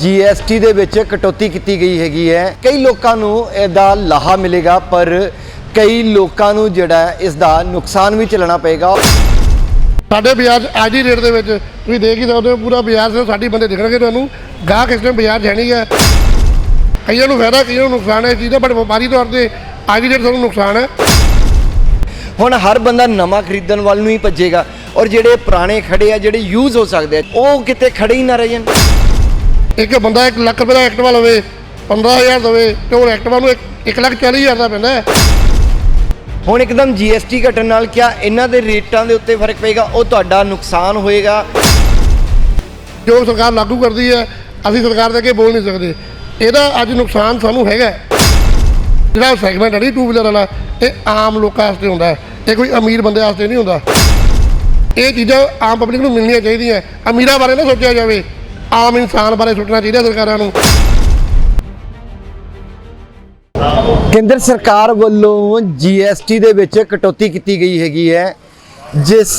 GST ਦੇ ਵਿੱਚ ਕਟੌਤੀ ਕੀਤੀ ਗਈ ਹੈਗੀ ਹੈ। ਕਈ ਲੋਕਾਂ ਨੂੰ ਇਹਦਾ ਲਾਹਾ ਮਿਲੇਗਾ ਪਰ ਕਈ ਲੋਕਾਂ ਨੂੰ ਜਿਹੜਾ ਇਸ ਦਾ ਨੁਕਸਾਨ ਵੀ ਝੱਲਣਾ ਪਏਗਾ। ਸਾਡੇ ਬਾਜ਼ਾਰ ਅੱਜ ਹੀ ਰੇਟ ਦੇ ਵਿੱਚ ਤੁਸੀਂ ਦੇਖ ਹੀ ਸਕਦੇ ਹੋ ਪੂਰਾ ਬਾਜ਼ਾਰ ਸੇ ਸਾਡੀ ਬੰਦੇ ਦਿਖਣਗੇ ਤੁਹਾਨੂੰ। ਗਾਹਕ ਇਸ ਟਾਈਮ ਬਾਜ਼ਾਰ 'ਚ ਹੈ। ਕਈਆਂ ਨੂੰ ਫਾਇਦਾ ਕਈਆਂ ਨੂੰ ਨੁਕਸਾਨ ਹੈ ਚੀਜ਼ ਦਾ ਬਟ ਵਪਾਰੀ ਤੌਰ ਤੇ ਅੱਜ ਦੀ ਰੇਟ ਸਾਨੂੰ ਨੁਕਸਾਨ ਹੈ। ਹੁਣ ਹਰ ਬੰਦਾ ਨਵਾਂ ਖਰੀਦਣ ਵੱਲ ਨੂੰ ਹੀ ਭੱਜੇਗਾ ਔਰ ਜਿਹੜੇ ਪੁਰਾਣੇ ਖੜੇ ਆ ਜਿਹੜੇ ਯੂਜ਼ ਹੋ ਸਕਦੇ ਆ ਉਹ ਕਿਤੇ ਖੜੇ ਹੀ ਨਾ ਰਹਿ ਜਾਣ ਇੱਕ ਬੰਦਾ 1 ਲੱਖ ਰੁਪਏ ਦਾ ਐਕਟਿਵਾ ਲਵੇ 15000 ਦੇਵੇ ਤੇ ਉਹ ਐਕਟਿਵਾ ਨੂੰ 1 ਲੱਖ 40000 ਦਾ ਪੈਂਦਾ ਹੁਣ ਇੱਕਦਮ ਜੀਐਸਟੀ ਘਟਣ ਨਾਲ ਕਿਆ ਇਹਨਾਂ ਦੇ ਰੇਟਾਂ ਦੇ ਉੱਤੇ ਫ਼ਰਕ ਪਏਗਾ? ਉਹ ਤੁਹਾਡਾ ਨੁਕਸਾਨ ਹੋਏਗਾ। ਜੋ ਸਰਕਾਰ ਲਾਗੂ ਕਰਦੀ ਹੈ ਅਸੀਂ ਸਰਕਾਰ ਦੇ ਅੱਗੇ ਬੋਲ ਨਹੀਂ ਸਕਦੇ। ਇਹਦਾ ਅੱਜ ਨੁਕਸਾਨ ਸਾਨੂੰ ਹੈਗਾ। ਜਿਹੜਾ ਸੈਗਮੈਂਟ ਹੈ ਟੂ ਵੀਲਰ ਵਾਲਾ ਇਹ ਆਮ ਲੋਕਾਂ ਵਾਸਤੇ ਹੁੰਦਾ ਹੈ। ਇਹ ਕੋਈ ਅਮੀਰ ਬੰਦੇ ਵਾਸਤੇ ਨਹੀਂ ਹੁੰਦਾ। ਇਹ ਚੀਜ਼ਾਂ ਆਮ ਪਬਲਿਕ ਨੂੰ ਮਿਲਣੀਆਂ ਚਾਹੀਦੀਆਂ। ਅਮੀਰਾਂ ਬਾਰੇ ਨਾ ਸੋਚਿਆ ਜਾਵੇ। ਆਮ ਇਨਸਾਨ ਬਾਰੇ ਸੋਚਣਾ ਚਾਹੀਦਾ ਸਰਕਾਰਾਂ ਨੂੰ। ਕੇਂਦਰ ਸਰਕਾਰ ਵੱਲੋਂ ਜੀਐਸਟੀ ਦੇ ਵਿੱਚ ਕਟੌਤੀ ਕੀਤੀ ਗਈ ਹੈਗੀ ਹੈ, ਜਿਸ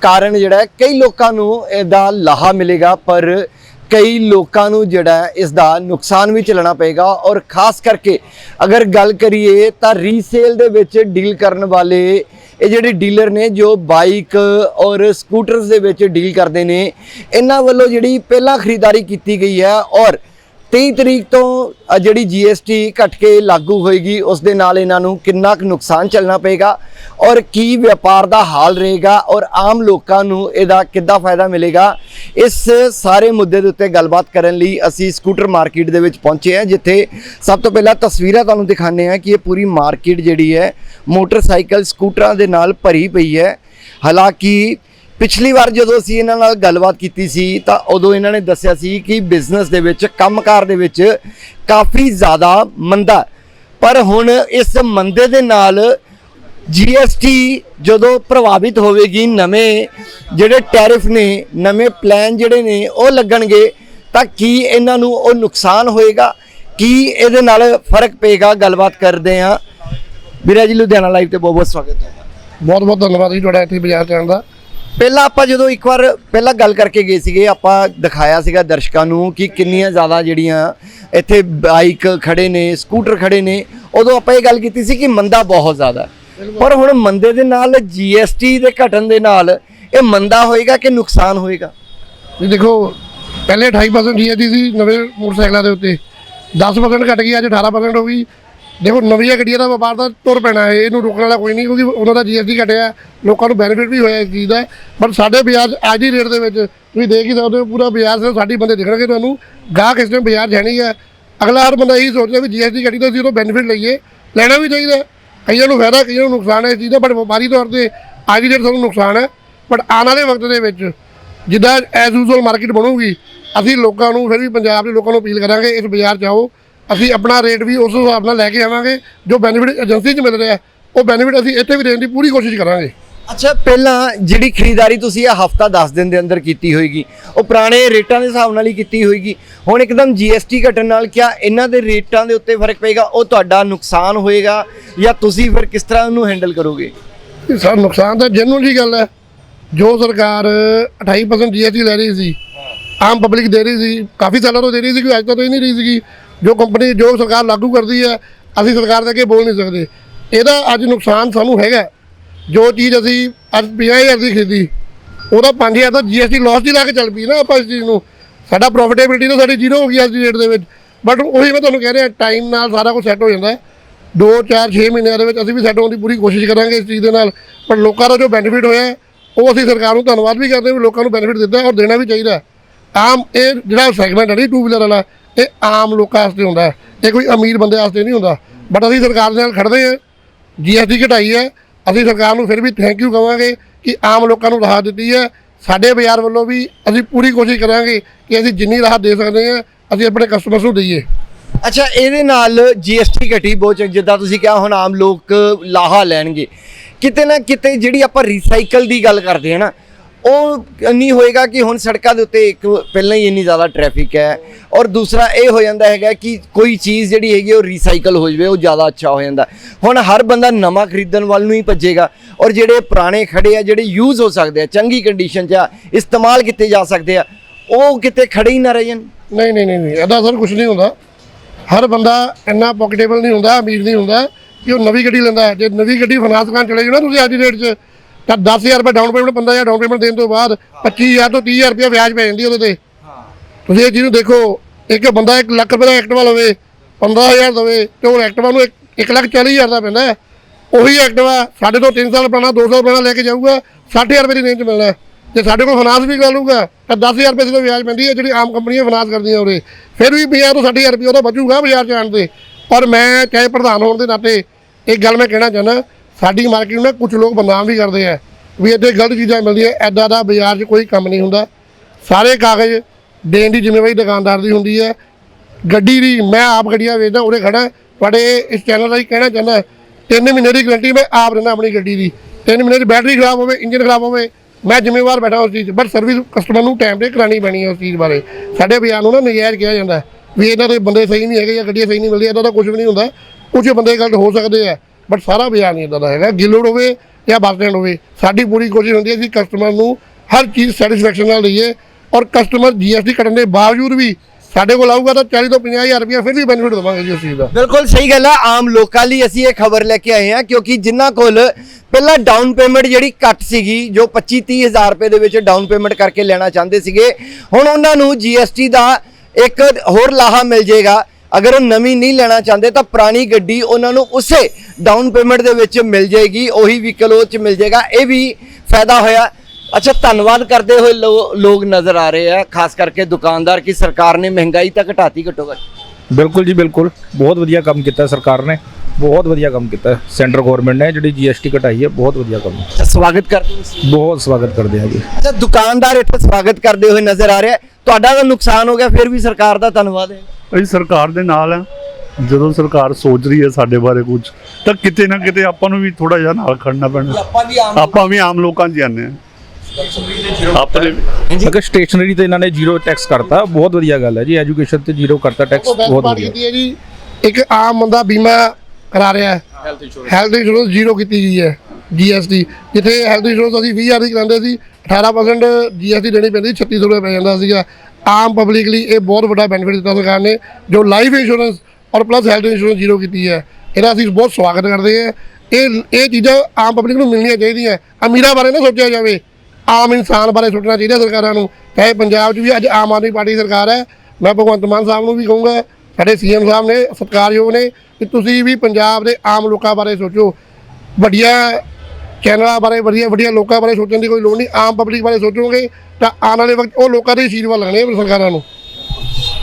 ਕਾਰਨ ਜਿਹੜਾ ਕਈ ਲੋਕਾਂ ਨੂੰ ਇਹਦਾ ਲਾਹਾ ਮਿਲੇਗਾ, ਪਰ ਕਈ ਲੋਕਾਂ ਨੂੰ ਜਿਹੜਾ ਇਸ ਦਾ ਨੁਕਸਾਨ ਵੀ ਝੱਲਣਾ ਪਏਗਾ ਔਰ ਖਾਸ ਕਰਕੇ ਅਗਰ ਗੱਲ ਕਰੀਏ ਤਾਂ ਰੀਸੇਲ ਦੇ ਵਿੱਚ ਡੀਲ ਕਰਨ ਵਾਲੇ ਇਹ ਜਿਹੜੇ ਡੀਲਰ ਨੇ ਜੋ ਬਾਈਕ ਔਰ ਸਕੂਟਰਸ ਦੇ ਵਿੱਚ ਡੀਲ ਕਰਦੇ ਨੇ, ਇਹਨਾਂ ਵੱਲੋਂ ਜਿਹੜੀ ਪਹਿਲਾਂ ਖਰੀਦਦਾਰੀ ਕੀਤੀ ਗਈ ਹੈ ਔਰ 23 ਤਰੀਕ ਤੋਂ ਅ, ਜਿਹੜੀ GST ਘਟ ਕੇ ਲਾਗੂ ਹੋਏਗੀ ਉਸ ਦੇ ਨਾਲ ਇਹਨਾਂ ਨੂੰ ਕਿੰਨਾ ਕੁ ਨੁਕਸਾਨ ਚੱਲਣਾ ਪਏਗਾ ਔਰ ਕੀ ਵਪਾਰ ਦਾ ਹਾਲ ਰਹੇਗਾ ਔਰ ਆਮ ਲੋਕਾਂ ਨੂੰ ਇਹਦਾ ਕਿੱਦਾਂ ਫਾਇਦਾ ਮਿਲੇਗਾ ਇਸ ਸਾਰੇ ਮੁੱਦੇ ਦੇ ਉੱਤੇ ਗੱਲਬਾਤ ਕਰਨ ਲਈ ਅਸੀਂ ਸਕੂਟਰ ਮਾਰਕੀਟ ਦੇ ਵਿੱਚ ਪਹੁੰਚੇ ਹਾਂ ਜਿੱਥੇ ਸਭ ਤੋਂ ਪਹਿਲਾਂ ਤਸਵੀਰਾਂ ਤੁਹਾਨੂੰ ਦਿਖਾਉਂਦੇ ਹਾਂ ਕਿ ਇਹ ਪੂਰੀ ਮਾਰਕੀਟ ਜਿਹੜੀ ਹੈ ਮੋਟਰਸਾਈਕਲ ਸਕੂਟਰਾਂ ਦੇ ਨਾਲ ਭਰੀ ਪਈ ਹੈ। ਹਾਲਾਂਕਿ ਪਿਛਲੀ ਵਾਰ ਜਦੋਂ ਅਸੀਂ ਇਹਨਾਂ ਨਾਲ ਗੱਲਬਾਤ ਕੀਤੀ ਸੀ, ਤਾਂ ਉਦੋਂ ਇਹਨਾਂ ਨੇ ਦੱਸਿਆ ਸੀ ਕਿ ਬਿਜ਼ਨਸ ਦੇ ਵਿੱਚ, ਕੰਮਕਾਰ ਦੇ ਵਿੱਚ ਕਾਫੀ ਜ਼ਿਆਦਾ ਮੰਦਾ ਪਰ ਹੁਣ ਇਸ ਮੰਦੇ ਦੇ ਨਾਲ GST ਜਦੋਂ ਪ੍ਰਭਾਵਿਤ ਹੋਵੇਗੀ ਨਵੇਂ ਜਿਹੜੇ ਟੈਰਿਫ ਨੇ, ਨਵੇਂ ਪਲਾਨ ਜਿਹੜੇ ਨੇ, ਉਹ ਲੱਗਣਗੇ, ਤਾਂ ਕੀ ਇਹਨਾਂ ਨੂੰ ਉਹ ਨੁਕਸਾਨ ਹੋਏਗਾ? ਕੀ ਇਹਦੇ ਨਾਲ ਫ਼ਰਕ ਪਏਗਾ? ਗੱਲਬਾਤ ਕਰਦੇ ਹਾਂ। ਵੀਰਾ ਜੀ, ਲੁਧਿਆਣਾ ਲਾਈਵ ਤੇ ਬਹੁਤ ਬਹੁਤ ਸਵਾਗਤ ਹੈ। ਬਹੁਤ ਬਹੁਤ ਧੰਨਵਾਦ ਜੀ ਤੁਹਾਡਾ ਇੱਥੇ ਬਾਜ਼ਾਰ 'ਚ ਦਾ। ਪਹਿਲਾਂ ਆਪਾਂ ਜਦੋਂ ਇੱਕ ਵਾਰ ਪਹਿਲਾਂ ਗੱਲ ਕਰਕੇ ਗਏ ਸੀਗੇ ਆਪਾਂ ਦਿਖਾਇਆ ਸੀਗਾ ਦਰਸ਼ਕਾਂ ਨੂੰ ਕਿ ਕਿੰਨੀਆਂ ਜ਼ਿਆਦਾ ਜਿਹੜੀਆਂ ਇੱਥੇ ਬਾਈਕ ਖੜੇ ਨੇ ਸਕੂਟਰ ਖੜੇ ਨੇ ਉਦੋਂ ਆਪਾਂ ਇਹ ਗੱਲ ਕੀਤੀ ਸੀ ਕਿ ਮੰਦਾ ਬਹੁਤ ਜ਼ਿਆਦਾ। ਪਰ ਹੁਣ ਮੰਦੇ ਦੇ ਨਾਲ GST ਦੇ ਘਟਣ ਦੇ ਨਾਲ ਇਹ ਮੰਦਾ ਹੋਏਗਾ ਕਿ ਨੁਕਸਾਨ ਹੋਏਗਾ? ਜੀ ਦੇਖੋ ਪਹਿਲੇ 28% ਜੀਐਸਟੀ ਸੀ ਨਵੇਂ ਮੋਟਰਸਾਈਕਲਾਂ ਦੇ ਉੱਤੇ। 10% ਘਟ ਗਈ ਅੱਜ 18% ਹੋ ਗਈ। ਦੇਖੋ, ਨਵੀਆਂ ਗੱਡੀਆਂ ਦਾ ਵਪਾਰ ਦਾ ਤੁਰ ਪੈਣਾ ਹੈ, ਇਹਨੂੰ ਰੋਕਣ ਵਾਲਾ ਕੋਈ ਨਹੀਂ, ਕਿਉਂਕਿ ਉਹਨਾਂ ਦਾ ਜੀਐਸਟੀ ਘਟਿਆ, ਲੋਕਾਂ ਨੂੰ ਬੈਨੀਫਿਟ ਵੀ ਹੋਇਆ ਇਸ ਚੀਜ਼ ਦਾ। ਪਰ ਸਾਡੇ ਬਾਜ਼ਾਰ 'ਚ, ਅੱਜ ਦੀ ਰੇਟ ਦੇ ਵਿੱਚ, ਤੁਸੀਂ ਦੇਖ ਹੀ ਸਕਦੇ ਹੋ ਪੂਰਾ ਬਾਜ਼ਾਰ ਸੇ ਸਾਡੀ ਬੰਦੇ ਦਿਖਣਗੇ ਤੁਹਾਨੂੰ, ਗਾਹਕ ਇਸ ਟਾਈਮ ਬਾਜ਼ਾਰ 'ਚ ਹੈ। ਨਹੀਂ ਹੈ ਅਗਲਾ ਹਰ ਬੰਦਾ ਇਹੀ ਸੋਚਦਾ ਵੀ ਜੀਐਸਟੀ ਘਟੀ ਤਾਂ ਅਸੀਂ ਉਹਦਾ ਬੈਨੀਫਿਟ ਲਈਏ, ਲੈਣਾ ਵੀ ਚਾਹੀਦਾ। ਕਈਆਂ ਨੂੰ ਫਾਇਦਾ, ਕਈਆਂ ਨੂੰ ਨੁਕਸਾਨ ਹੈ ਇਸ ਚੀਜ਼ ਦਾ ਬਟ ਵਪਾਰੀ ਤੌਰ ਤੇ ਅੱਜ ਦੀ ਰੇਟ ਸਾਨੂੰ ਨੁਕਸਾਨ ਹੈ। ਬਟ ਆਉਣ ਵਾਲੇ ਵਕਤ ਦੇ ਵਿੱਚ, ਜਿੱਦਾਂ ਐਸ ਯੂਜ਼ੁਅਲ ਮਾਰਕੀਟ ਬਣੂਗੀ, ਅਸੀਂ ਲੋਕਾਂ ਨੂੰ ਫਿਰ ਵੀ ਪੰਜਾਬ ਦੇ ਲੋਕਾਂ ਨੂੰ ਅਪੀਲ ਕਰਾਂਗੇ, ਇਸ ਬਾਜ਼ਾਰ 'ਚ ਆਓ। ਅਸੀਂ ਆਪਣਾ ਰੇਟ ਵੀ ਉਸ ਹਿਸਾਬ ਨਾਲ ਲੈ ਕੇ ਆਵਾਂਗੇ ਜੋ ਬੈਨੀਫਿਟ ਏਜੰਸੀ 'ਚ ਮਿਲ ਰਿਹਾ ਉਹ ਬੈਨੀਫਿਟ ਅਸੀਂ ਇੱਥੇ ਵੀ ਦੇਣ ਦੀ ਪੂਰੀ ਕੋਸ਼ਿਸ਼ ਕਰਾਂਗੇ। ਅੱਛਾ ਪਹਿਲਾਂ ਜਿਹੜੀ ਖਰੀਦਦਾਰੀ ਤੁਸੀਂ ਇਹ ਹਫਤਾ 10 ਦਿਨ ਦੇ ਅੰਦਰ ਕੀਤੀ ਹੋਏਗੀ ਉਹ ਪੁਰਾਣੇ ਰੇਟਾਂ ਦੇ ਹਿਸਾਬ ਨਾਲ ਹੀ ਕੀਤੀ ਹੋਏਗੀ। ਹੁਣ ਇੱਕਦਮ GST ਘਟਣ ਨਾਲ ਕਿਆ ਇਹਨਾਂ ਦੇ ਰੇਟਾਂ ਦੇ ਉੱਤੇ ਫ਼ਰਕ ਪਏਗਾ ਉਹ ਤੁਹਾਡਾ ਨੁਕਸਾਨ ਹੋਏਗਾ ਜਾਂ ਤੁਸੀਂ ਫਿਰ ਕਿਸ ਤਰ੍ਹਾਂ ਉਹਨੂੰ ਹੈਂਡਲ ਕਰੋਗੇ? ਇਹ ਸਰ ਨੁਕਸਾਨ ਤਾਂ ਜੈਨੂਅਲੀ ਗੱਲ ਹੈ। ਜੋ ਸਰਕਾਰ 28% ਜੀਐਸਟੀ ਲੈ ਰਹੀ ਸੀ ਆਮ ਪਬਲਿਕ ਦੇ ਰਹੀ ਸੀ ਕਾਫੀ ਸਾਲਾਂ ਤੋਂ ਦੇ ਰਹੀ ਸੀ ਕੋਈ ਅੱਜ ਤੱਕ ਹੀ ਨਹੀਂ ਰਹੀ ਸੀਗੀ। ਜੋ ਕੰਪਨੀ, ਜੋ ਸਰਕਾਰ ਲਾਗੂ ਕਰਦੀ ਹੈ, ਅਸੀਂ ਸਰਕਾਰ ਦੇ ਅੱਗੇ ਬੋਲ ਨਹੀਂ ਸਕਦੇ। ਇਹਦਾ ਅੱਜ ਨੁਕਸਾਨ ਸਾਨੂੰ ਹੈਗਾ ਜੋ ਚੀਜ਼ ਅਸੀਂ ਅੱਜ 50000 ਦੀ ਖਰੀਦੀ, ਉਹਦਾ 5000 ਦਾ ਜੀਐਸਟੀ ਲਾਸ ਦੀ ਲਾ ਕੇ ਚੱਲ ਪਈ ਨਾ ਆਪਾਂ ਇਸ ਚੀਜ਼ ਨੂੰ। ਸਾਡਾ ਪ੍ਰੋਫਿਟੇਬਿਲਟੀ ਤਾਂ ਸਾਡੀ ਜ਼ੀਰੋ ਹੋ ਗਈ ਅੱਜ ਦੀ ਡੇਟ ਦੇ ਵਿੱਚ। ਬਟ ਉਹੀ ਮੈਂ ਤੁਹਾਨੂੰ ਕਹਿ ਰਿਹਾ ਟਾਈਮ ਨਾਲ ਸਾਰਾ ਕੁਝ ਸੈੱਟ ਹੋ ਜਾਂਦਾ ਹੈ। 2 4 6 ਮਹੀਨਿਆਂ ਦੇ ਵਿੱਚ ਅਸੀਂ ਵੀ ਸੈੱਟ ਹੋਣ ਦੀ ਪੂਰੀ ਕੋਸ਼ਿਸ਼ ਕਰਾਂਗੇ ਇਸ ਚੀਜ਼ ਦੇ ਨਾਲ। ਪਰ ਲੋਕਾਂ ਦਾ ਜੋ ਬੈਨੀਫਿਟ ਹੋਇਆ ਉਹ ਅਸੀਂ ਸਰਕਾਰ ਨੂੰ ਧੰਨਵਾਦ ਵੀ ਕਰਦੇ ਹਾਂ ਵੀ ਲੋਕਾਂ ਨੂੰ ਬੈਨੀਫਿਟ ਦਿੱਤਾ ਔਰ ਦੇਣਾ ਵੀ ਚਾਹੀਦਾ ਆਮ ਇਹ ਜਿਹੜਾ ਸੈਗਮੈਂਟ ਹੈ ਨਹੀਂ ਟੂ ਵੀਲਰ ਵਾਲਾ ਇਹ ਆਮ ਲੋਕਾਂ ਵਾਸਤੇ ਹੁੰਦਾ ਹੈ। ਇਹ ਕੋਈ ਅਮੀਰ ਬੰਦੇ ਵਾਸਤੇ ਨਹੀਂ ਹੁੰਦਾ। ਬਟ ਅਸੀਂ ਸਰਕਾਰ ਦੇ ਨਾਲ ਖੜਦੇ ਹਾਂ। ਜੀਐਸਟੀ ਘਟਾਈ ਹੈ। ਅਸੀਂ ਸਰਕਾਰ ਨੂੰ ਫਿਰ ਵੀ ਥੈਂਕ ਯੂ ਕਵਾਂਗੇ ਕਿ ਆਮ ਲੋਕਾਂ ਨੂੰ ਰਾਹਤ ਦਿੱਤੀ ਹੈ। ਸਾਡੇ ਬਾਜ਼ਾਰ ਵੱਲੋਂ ਵੀ ਅਸੀਂ ਪੂਰੀ ਕੋਸ਼ਿਸ਼ ਕਰਾਂਗੇ ਕਿ ਅਸੀਂ ਜਿੰਨੀ ਰਾਹਤ ਦੇ ਸਕਦੇ ਹਾਂ, ਅਸੀਂ ਆਪਣੇ ਕਸਟਮਰਸ ਨੂੰ ਦਈਏ। ਅੱਛਾ, ਇਹਦੇ ਨਾਲ GST ਘਟੀ ਬਹੁਤ ਚੰਗੀ। ਜਿੱਦਾਂ ਤੁਸੀਂ ਕਿਹਾ, ਹੁਣ ਆਮ ਲੋਕ ਲਾਹਾ ਲੈਣਗੇ। ਕਿਤੇ ਨਾ ਕਿਤੇ ਜਿਹੜੀ ਆਪਾਂ ਰੀਸਾਈਕਲ ਦੀ ਗੱਲ ਕਰਦੇ ਹਾਂ ਨਾ ਉਹ ਨਹੀਂ ਹੋਏਗਾ ਕਿ ਹੁਣ ਸੜਕਾਂ ਦੇ ਉੱਤੇ ਇੱਕ ਪਹਿਲਾਂ ਹੀ ਇੰਨੀ ਜ਼ਿਆਦਾ ਟ੍ਰੈਫਿਕ ਹੈ। ਔਰ ਦੂਸਰਾ ਇਹ ਹੋ ਜਾਂਦਾ ਹੈਗਾ ਕਿ ਕੋਈ ਚੀਜ਼ ਜਿਹੜੀ ਹੈਗੀ ਉਹ ਰੀਸਾਈਕਲ ਹੋ ਜਾਵੇ, ਉਹ ਜ਼ਿਆਦਾ ਅੱਛਾ ਹੋ ਜਾਂਦਾ। ਹੁਣ ਹਰ ਬੰਦਾ ਨਵਾਂ ਖਰੀਦਣ ਵੱਲ ਨੂੰ ਹੀ ਭੱਜੇਗਾ ਔਰ ਜਿਹੜੇ ਪੁਰਾਣੇ ਖੜੇ ਆ, ਜਿਹੜੇ ਯੂਜ਼ ਹੋ ਸਕਦੇ ਆ, ਚੰਗੀ ਕੰਡੀਸ਼ਨ 'ਚ ਆ, ਇਸਤੇਮਾਲ ਕੀਤੇ ਜਾ ਸਕਦੇ ਆ, ਉਹ ਕਿਤੇ ਖੜੇ ਹੀ ਨਾ ਰਹਿ ਜਾਣ। ਨਹੀਂ ਨਹੀਂ ਨਹੀਂ ਇਹਦਾ ਸਰ ਕੁਝ ਨਹੀਂ ਹੁੰਦਾ। ਹਰ ਬੰਦਾ ਇੰਨਾ ਪੋਕਟੇਬਲ ਨਹੀਂ ਹੁੰਦਾ, ਅਮੀਰ ਨਹੀਂ ਹੁੰਦਾ ਕਿ ਉਹ ਨਵੀਂ ਗੱਡੀ ਲੈਂਦਾ। ਜੇ ਨਵੀਂ ਗੱਡੀ ਫਾਈਨਾਂਸ ਕਰਨ ਚਲੇ ਜਾਓ ਨਾ ਤੁਸੀਂ ਅੱਜ ਦੀ ਡੇਟ 'ਚ ਤਾਂ 10000 ਰੁਪਏ ਡਾਊਨ ਪੇਮੈਂਟ 15000 ਡਾਊਨ ਪੇਮੈਂਟ ਦੇਣ ਤੋਂ ਬਾਅਦ 25000 ਤੋਂ 30000 ਰੁਪਏ ਵਿਆਜ ਪੈ ਜਾਂਦੀ ਉਹਦੇ ਤੇ। ਤੁਸੀਂ ਇਹ ਚੀਜ਼ ਨੂੰ ਦੇਖੋ ਇੱਕ ਬੰਦਾ 1 ਲੱਖ ਰੁਪਏ ਦਾ ਐਕਟਿਵਾ ਲਵੇ 15000 ਦੇਵੇ ਤੇ ਉਹ ਐਕਟਿਵਾ ਨੂੰ 1 ਲੱਖ 40000 ਦਾ ਪੈਂਦਾ। ਉਹੀ ਐਕਟਿਵਾ ਸਾਡੇ ਤੋਂ 3 ਸਾਲ ਪੁਰਾਣਾ 2 ਸਾਲ ਪੁਰਾਣਾ ਲੈ ਕੇ ਜਾਊਗਾ 60000 ਰੁਪਏ ਦੀ ਰੇਂਜ ਮਿਲਣਾ। ਜੇ ਸਾਡੇ ਕੋਲ ਫਾਈਨਾਂਸ ਵੀ ਕਰ ਲੂਗਾ ਤਾਂ 10000 ਰੁਪਏ ਦੀ ਵਿਆਜ ਪੈਂਦੀ ਹੈ ਜਿਹੜੀ ਆਮ ਕੰਪਨੀਆਂ ਫਾਈਨਾਂਸ ਕਰਦੀਆਂ ਉਹਦੇ ਫਿਰ ਵੀ 50 ਤੋਂ 60000 ਰੁਪਏ ਉਹਦਾ ਬਚੂਗਾ ਬਾਜ਼ਾਰ 'ਚ ਆਉਣ ਤੇ। ਔਰ ਮੈਂ ਚਾਹੇ ਪ੍ਰਧਾਨ ਹੋਣ ਦੇ ਨਾਤੇ ਇੱਕ ਗੱਲ ਮੈਂ ਕਹਿਣਾ ਚਾਹੁੰਦਾ ਸਾਡੀ ਮਾਰਕੀਟ ਨੂੰ ਨਾ ਕੁਝ ਲੋਕ ਬਦਨਾਮ ਵੀ ਕਰਦੇ ਆ, ਵੀ ਇੱਥੇ ਗਲਤ ਚੀਜ਼ਾਂ ਮਿਲਦੀਆਂ ਐਦਾਂ ਦਾ ਬਾਜ਼ਾਰ 'ਚ ਕੋਈ ਕੰਮ ਨਹੀਂ ਹੁੰਦਾ। ਸਾਰੇ ਕਾਗਜ਼ ਦੇਣ ਦੀ ਜ਼ਿੰਮੇਵਾਰੀ ਦੁਕਾਨਦਾਰ ਦੀ ਹੁੰਦੀ ਹੈ। ਗੱਡੀ ਦੀ ਮੈਂ ਆਪ ਗੱਡੀਆਂ ਵੇਚਦਾ, ਉਰੇ ਖੜਾ ਤੁਹਾਡੇ ਇਸ ਚੈਨਲ ਰਾਹੀਂ ਕਹਿਣਾ ਚਾਹੁੰਦਾ, ਤਿੰਨ ਮਹੀਨੇ ਦੀ ਗਾਰੰਟੀ ਮੈਂ ਆਪ ਦਿੰਦਾ ਆਪਣੀ ਗੱਡੀ ਦੀ। ਤਿੰਨ ਮਹੀਨੇ ਦੀ ਬੈਟਰੀ ਖਰਾਬ ਹੋਵੇ ਇੰਜਨ ਖਰਾਬ ਹੋਵੇ, ਮੈਂ ਜ਼ਿੰਮੇਵਾਰ ਬੈਠਾ ਉਸ ਚੀਜ਼ 'ਚ। ਬਟ ਸਰਵਿਸ ਕਸਟਮਰ ਨੂੰ ਟਾਈਮ ਤੇ ਕਰਾਣੀ ਪੈਣੀ ਹੈ ਉਸ ਚੀਜ਼ ਬਾਰੇ। ਸਾਡੇ ਬਿਆਨ ਨੂੰ ਨਾ ਨਜਾਇਜ਼ ਕਿਹਾ ਜਾਂਦਾ ਵੀ ਇਹਨਾਂ ਦੇ ਬੰਦੇ ਸਹੀ ਨਹੀਂ ਹੈਗੇ ਜਾਂ ਗੱਡੀਆਂ ਸਹੀ ਨਹੀਂ ਮਿਲਦੀਆਂ ਇਹਦਾ ਤਾਂ ਕੁਝ ਵੀ ਨਹੀਂ ਹੁੰਦਾ। ਕੁਝ ਬੰਦੇ ਗਲਤ ਹੋ ਸਕਦੇ ਆ। ਬਟ ਸਾਰਾ ਬਿਆਨ ਨਹੀਂ ਇਦਾਂ ਦਾ ਹੈਗਾ। ਗਿੱਲੋੜ ਹੋਵੇ ਜਾਂ ਬੱਸ ਸਟੈਂਡ ਹੋਵੇ, ਸਾਡੀ ਪੂਰੀ ਕੋਸ਼ਿਸ਼ ਹੁੰਦੀ ਹੈ ਕਿ ਕਸਟਮਰ ਨੂੰ ਹਰ ਚੀਜ਼ ਸੈਟੀਸਫੈਕਸ਼ਨ ਨਾਲ ਲਈਏ ਔਰ ਕਸਟਮਰ ਜੀਐਸਟੀ ਕੱਟਣ ਦੇ ਬਾਵਜੂਦ ਵੀ ਸਾਡੇ ਕੋਲ ਆਊਗਾ ਤਾਂ 40 ਤੋਂ 50000 ਰੁਪਏ ਫਿਰ ਵੀ ਬੈਨੀਫਿਟ ਦੇਵਾਂਗੇ ਜੀ ਉਸ ਚੀਜ਼ ਦਾ। ਬਿਲਕੁਲ ਸਹੀ ਗੱਲ ਹੈ ਆਮ ਲੋਕਾਂ ਲਈ ਅਸੀਂ ਇਹ ਖਬਰ ਲੈ ਕੇ ਆਏ ਹਾਂ ਕਿਉਂਕਿ ਜਿਨ੍ਹਾਂ ਕੋਲ ਪਹਿਲਾਂ ਡਾਊਨ ਪੇਮੈਂਟ ਜਿਹੜੀ ਘੱਟ ਸੀਗੀ, ਜੋ 25 30000 ਰੁਪਏ ਦੇ ਵਿੱਚ ਡਾਊਨ ਪੇਮੈਂਟ ਕਰਕੇ ਲੈਣਾ ਚਾਹੁੰਦੇ ਸੀਗੇ, ਹੁਣ ਉਹਨਾਂ ਨੂੰ GST ਦਾ ਇੱਕ ਹੋਰ ਲਾਹਾ ਮਿਲ ਜਾਏਗਾ। ਅਗਰ ਉਹ ਨਵੀਂ ਨਹੀਂ ਲੈਣਾ ਚਾਹੁੰਦੇ ਤਾਂ ਪੁਰਾਣੀ ਗੱਡੀ ਉਹਨਾਂ ਨੂੰ ਉਸੇ ਡਾਊਨ ਪੇਮੈਂਟ ਦੇ ਵਿੱਚ ਮਿਲ ਜਾਏਗੀ ਉਹੀ ਵਹੀਕਲ ਉਹ ਚ ਮਿਲ ਜਾਏਗਾ ਇਹ ਵੀ ਫਾਇਦਾ ਹੋਇਆ। ਅੱਛਾ ਧੰਨਵਾਦ ਕਰਦੇ ਹੋਏ ਲੋਕ ਨਜ਼ਰ ਆ ਰਹੇ ਆ ਖਾਸ ਕਰਕੇ ਦੁਕਾਨਦਾਰ ਕਿ ਸਰਕਾਰ ਨੇ ਮਹਿੰਗਾਈ ਤਾਂ ਘਟਾਤੀ ਘੱਟੋ ਘੱਟ। ਬਿਲਕੁਲ ਜੀ ਬਿਲਕੁਲ। ਬਹੁਤ ਵਧੀਆ ਕੰਮ ਕੀਤਾ ਸਰਕਾਰ ਨੇ ਬਹੁਤ ਵਧੀਆ ਕੰਮ ਕੀਤਾ ਸੈਂਟਰ ਗਵਰਨਮੈਂਟ ਨੇ ਜਿਹੜੀ ਜੀਐਸਟੀ ਘਟਾਈ ਹੈ ਬਹੁਤ ਵਧੀਆ ਕੰਮ ਸਵਾਗਤ ਕਰਦੇ ਹਾਂ ਬਹੁਤ ਸਵਾਗਤ ਕਰਦੇ ਹਾਂ ਜੀ। ਅੱਛਾ ਦੁਕਾਨਦਾਰ ਇੱਥੇ ਸਵਾਗਤ ਕਰਦੇ ਹੋਏ ਨਜ਼ਰ ਆ ਰਿਹਾ ਤੁਹਾਡਾ ਤਾਂ ਨੁਕਸਾਨ ਹੋ ਗਿਆ ਫਿਰ ਵੀ ਸਰਕਾਰ ਦਾ ਧੰਨਵਾਦ ਹੈ। ਅਸੀਂ ਸਰਕਾਰ ਦੇ ਨਾਲ ਆ ਜਦੋਂ ਸਰਕਾਰ ਸੋਚ ਰਹੀ ਹੈ ਸਾਡੇ ਬਾਰੇ ਕੁਝ ਤਾਂ ਕਿਤੇ ਨਾ ਕਿਤੇ ਆਪਾਂ ਨੂੰ ਵੀ ਥੋੜਾ ਜਿਹਾ ਨਾਲ ਖੜਨਾ ਪੈਣਾ। ਆਪਾਂ ਵੀ ਆਮ ਆਪਾਂ ਵੀ ਆਮ ਲੋਕਾਂ 'ਚ ਜਾਂਦੇ ਆ ਆਪਣੇ ਅਗਰ ਸਟੇਸ਼ਨਰੀ ਤੇ ਇਹਨਾਂ ਨੇ ਜ਼ੀਰੋ ਟੈਕਸ ਕਰਤਾ ਬਹੁਤ ਵਧੀਆ ਗੱਲ ਹੈ ਜੀ। ਐਜੂਕੇਸ਼ਨ ਤੇ ਜ਼ੀਰੋ ਕਰਤਾ ਟੈਕਸ ਬਹੁਤ ਵਧੀਆ। ਜੀ। ਇੱਕ ਆਮ ਬੰਦਾ ਬੀਮਾ ਕਰਾ ਰਿਹਾ ਹੈ। ਹੈਲਥ ਇੰਸ਼ੋਰੈਂਸ ਜ਼ੀਰੋ ਕੀਤੀ ਗਈ ਹੈ ਜੀਐਸਟੀ ਜਿੱਥੇ ਹੈਲਥ ਇੰਸ਼ੋਰੈਂਸ ਅਸੀਂ 20000 ਦੀ ਕਰਾਉਂਦੇ ਸੀ 18% ਜੀਐਸਟੀ ਦੇਣੀ ਪੈਂਦੀ 3600 ਰੁਪਏ ਪੈ ਜਾਂਦਾ ਸੀਗਾ। ਆਮ ਪਬਲਿਕ ਲਈ ਇਹ ਬਹੁਤ ਵੱਡਾ ਬੈਨੀਫਿਟ ਦਿੱਤਾ ਸਰਕਾਰ ਨੇ ਜੋ ਲਾਈਫ ਇੰਸ਼ੋਰੈਂਸ ਔਰ ਪਲੱਸ ਹੈਲਥ ਇੰਸ਼ੋਰੈਂਸ ਜ਼ੀਰੋ ਕੀਤੀ ਹੈ। ਇਹਦਾ ਅਸੀਂ ਬਹੁਤ ਸਵਾਗਤ ਕਰਦੇ ਹਾਂ। ਇਹ ਇਹ ਚੀਜ਼ਾਂ ਆਮ ਪਬਲਿਕ ਨੂੰ ਮਿਲਣੀਆਂ ਚਾਹੀਦੀਆਂ। ਅਮੀਰਾਂ ਬਾਰੇ ਨਾ ਸੋਚਿਆ ਜਾਵੇ। ਆਮ ਇਨਸਾਨ ਬਾਰੇ ਸੋਚਣਾ ਚਾਹੀਦਾ ਸਰਕਾਰਾਂ ਨੂੰ। ਚਾਹੇ ਪੰਜਾਬ 'ਚ ਵੀ ਅੱਜ ਆਮ ਆਦਮੀ ਪਾਰਟੀ ਦੀ ਸਰਕਾਰ ਹੈ। ਮੈਂ ਭਗਵੰਤ ਮਾਨ ਸਾਹਿਬ ਨੂੰ ਵੀ ਕਹੂੰਗਾ, ਸਾਡੇ ਸੀਐਮ ਸਾਹਿਬ ਨੇ, ਸਤਿਕਾਰਯੋਗ ਨੇ, ਕਿ ਤੁਸੀਂ ਵੀ ਪੰਜਾਬ ਦੇ ਆਮ ਲੋਕਾਂ ਬਾਰੇ ਸੋਚੋ। ਵੱਡੀਆਂ ਚੈਨਲਾਂ ਬਾਰੇ ਵਧੀਆ ਵੱਡੀਆਂ ਲੋਕਾਂ ਬਾਰੇ ਸੋਚਣ ਦੀ ਕੋਈ ਲੋੜ ਨਹੀਂ। ਆਮ ਪਬਲਿਕ ਬਾਰੇ ਸੋਚੋਗੇ ਤਾਂ ਆਉਣ ਵਾਲੇ ਵਕਤ ਉਹ ਲੋਕਾਂ ਦੇ ਆਸ਼ੀਰਵਾਦ ਲੱਗਣੇ ਸਰਕਾਰਾਂ ਨੂੰ।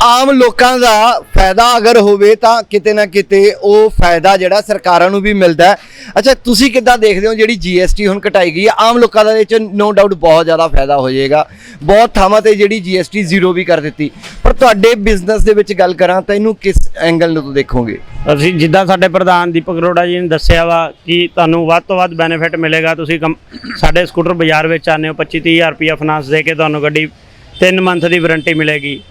ਆਮ ਲੋਕਾਂ ਦਾ ਫਾਇਦਾ ਅਗਰ ਹੋਵੇ ਤਾਂ ਕਿਤੇ ਨਾ ਕਿਤੇ ਉਹ ਫਾਇਦਾ ਜਿਹੜਾ ਸਰਕਾਰਾਂ ਨੂੰ ਵੀ ਮਿਲਦਾ ਹੈ। ਅੱਛਾ, ਤੁਸੀਂ ਕਿੱਦਾਂ ਦੇਖਦੇ ਹੋ ਜਿਹੜੀ GST ਹੁਣ ਘਟਾਈ ਗਈ ਹੈ? ਆਮ ਲੋਕਾਂ ਦਾ ਇਹ ਚ ਨੋ ਡਾਊਟ ਬਹੁਤ ਜ਼ਿਆਦਾ ਫਾਇਦਾ ਹੋ ਜਾਏਗਾ। ਬਹੁਤ ਥਾਵਾਂ ਤੇ ਜਿਹੜੀ GST ਜ਼ੀਰੋ ਵੀ ਕਰ ਦਿੱਤੀ। ਪਰ ਤੁਹਾਡੇ ਬਿਜ਼ਨਸ ਦੇ ਵਿੱਚ ਗੱਲ ਕਰਾਂ ਤਾਂ ਇਹਨੂੰ ਕਿਸ ਐਂਗਲ ਨੂੰ ਦੇਖੋਗੇ? ਅਸੀਂ ਜਿੱਦਾਂ ਸਾਡੇ ਪ੍ਰਧਾਨ ਦੀਪਕ ਅਰੋੜਾ ਜੀ ਨੇ ਦੱਸਿਆ ਵਾ ਕਿ ਤੁਹਾਨੂੰ ਵੱਧ ਤੋਂ ਵੱਧ ਬੈਨੀਫਿਟ ਮਿਲੇਗਾ। ਤੁਸੀਂ ਕੰਪ- ਸਾਡੇ ਸਕੂਟਰ ਬਾਜ਼ਾਰ ਵਿੱਚ ਆਨੇ ਹੋ 25 30000 ਰੁਪਇਆ ਫਾਈਨਾਂਸ ਦੇ ਕੇ ਤੁਹਾਨੂੰ ਗੱਡੀ 3 ਮੰਥ ਦੀ ਵਾਰੰਟੀ ਮਿਲੇਗੀ।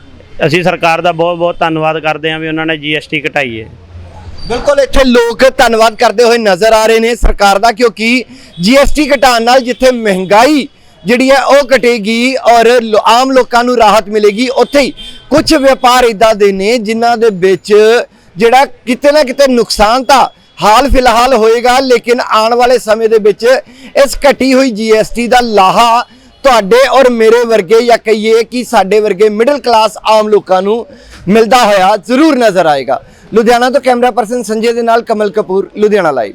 ਅਸੀਂ ਸਰਕਾਰ ਦਾ ਬਹੁਤ ਬਹੁਤ ਧੰਨਵਾਦ ਕਰਦੇ ਹਾਂ ਵੀ ਉਹਨਾਂ ਨੇ GST ਘਟਾਈ ਹੈ। ਬਿਲਕੁਲ, ਇੱਥੇ ਲੋਕ ਧੰਨਵਾਦ ਕਰਦੇ ਹੋਏ ਨਜ਼ਰ ਆ ਰਹੇ ਨੇ ਸਰਕਾਰ ਦਾ, ਕਿਉਂਕਿ GST ਘਟਾਉਣ ਨਾਲ ਜਿੱਥੇ ਮਹਿੰਗਾਈ ਜਿਹੜੀ ਹੈ ਉਹ ਘਟੇਗੀ ਔਰ ਆਮ ਲੋਕਾਂ ਨੂੰ ਰਾਹਤ ਮਿਲੇਗੀ, ਉੱਥੇ ਹੀ ਕੁਝ ਵਪਾਰ ਇਦਾਂ ਦੇ ਨੇ ਜਿਨ੍ਹਾਂ ਦੇ ਵਿੱਚ ਜਿਹੜਾ ਕਿਤੇ ਨਾ ਕਿਤੇ ਨੁਕਸਾਨ ਤਾਂ ਹਾਲ ਫਿਲਹਾਲ ਹੋਏਗਾ, ਲੇਕਿਨ ਆਉਣ ਵਾਲੇ ਸਮੇਂ ਦੇ ਵਿੱਚ ਇਸ ਘਟੀ ਹੋਈ GST ਦਾ ਲਾਹਾ ਤੁਹਾਡੇ ਔਰ ਮੇਰੇ ਵਰਗੇ ਜਾਂ ਕਹੀਏ ਕਿ ਸਾਡੇ ਵਰਗੇ ਮਿਡਲ ਕਲਾਸ ਆਮ ਲੋਕਾਂ ਨੂੰ ਮਿਲਦਾ ਹੋਇਆ ਜ਼ਰੂਰ ਨਜ਼ਰ ਆਏਗਾ। ਲੁਧਿਆਣਾ ਤੋਂ ਕੈਮਰਾ ਪਰਸਨ ਸੰਜੇ ਦੇ ਨਾਲ ਕਮਲ ਕਪੂਰ, ਲੁਧਿਆਣਾ ਲਾਈਵ